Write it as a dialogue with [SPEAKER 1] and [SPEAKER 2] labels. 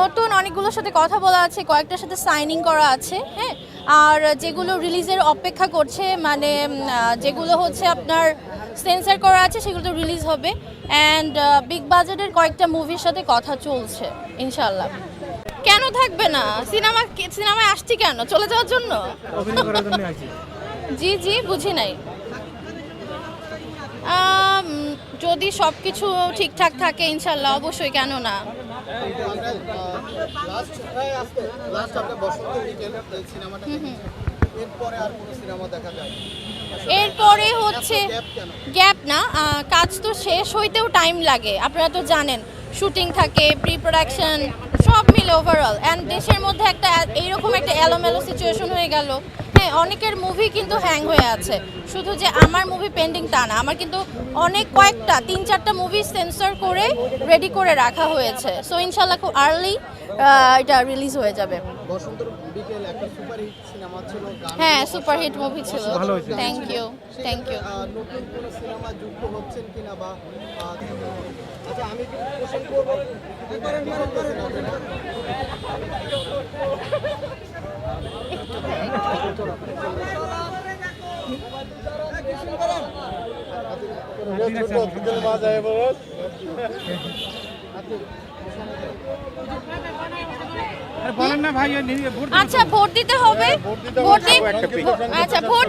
[SPEAKER 1] নতুন অনেকগুলোর সাথে কথা বলা আছে কয়েকটার সাথে সাইনিং করা আছে হ্যাঁ? আর যেগুলো রিলিজের অপেক্ষা করছে মানে যেগুলো হচ্ছে আপনার সেন্সার করা আছে সেগুলো তো রিলিজ হবে। অ্যান্ড বিগ বাজেটের কয়েকটা মুভির সাথে কথা চলছে ইনশাল্লাহ কেন থাকবে না? সিনেমা সিনেমায় আসছি কেন? চলে যাওয়ার জন্য? জি জি বুঝি নাই। যদি সব কিছু ঠিকঠাক থাকে, ইনশাল্লাহ, অবশ্যই, কেন না?
[SPEAKER 2] এরপরে
[SPEAKER 1] হচ্ছে
[SPEAKER 2] গ্যাপ
[SPEAKER 1] না কাজ তো শেষ হইতেও টাইম লাগে। আপনারা তো জানেন শুটিং থাকে প্রি প্রোডাকশন সব মিলে ওভারঅল অ্যান্ড দেশের মধ্যে একটা এইরকম একটা এলোমেলো সিচুয়েশন হয়ে গেল। হ্যাঁ অনেকের মুভি কিন্তু হ্যাং হয়ে আছে। শুধু যে আমার মুভি পেন্ডিং তা না, আমার কিন্তু অনেক কয়েকটা, তিন চারটা মুভি সেন্সর করে রেডি করে রাখা হয়েছে। সো ইনশাল্লাহ খুব আর্লি এটা রিলিজ হয়ে যাবে
[SPEAKER 2] বসন্ত বিকেল একটা সুপারহিট সিনেমা ছিল গান
[SPEAKER 1] হ্যাঁ সুপারহিট মুভি ছিল। Thank you thank you
[SPEAKER 2] ah, নতুন কোনো সিনেমা যুক্ত হচ্ছেন কিনা বা আহ, আচ্ছা
[SPEAKER 3] ভোট
[SPEAKER 1] আচ্ছা ভোট দিতে হবে। ভোট দিতে আচ্ছা ভোট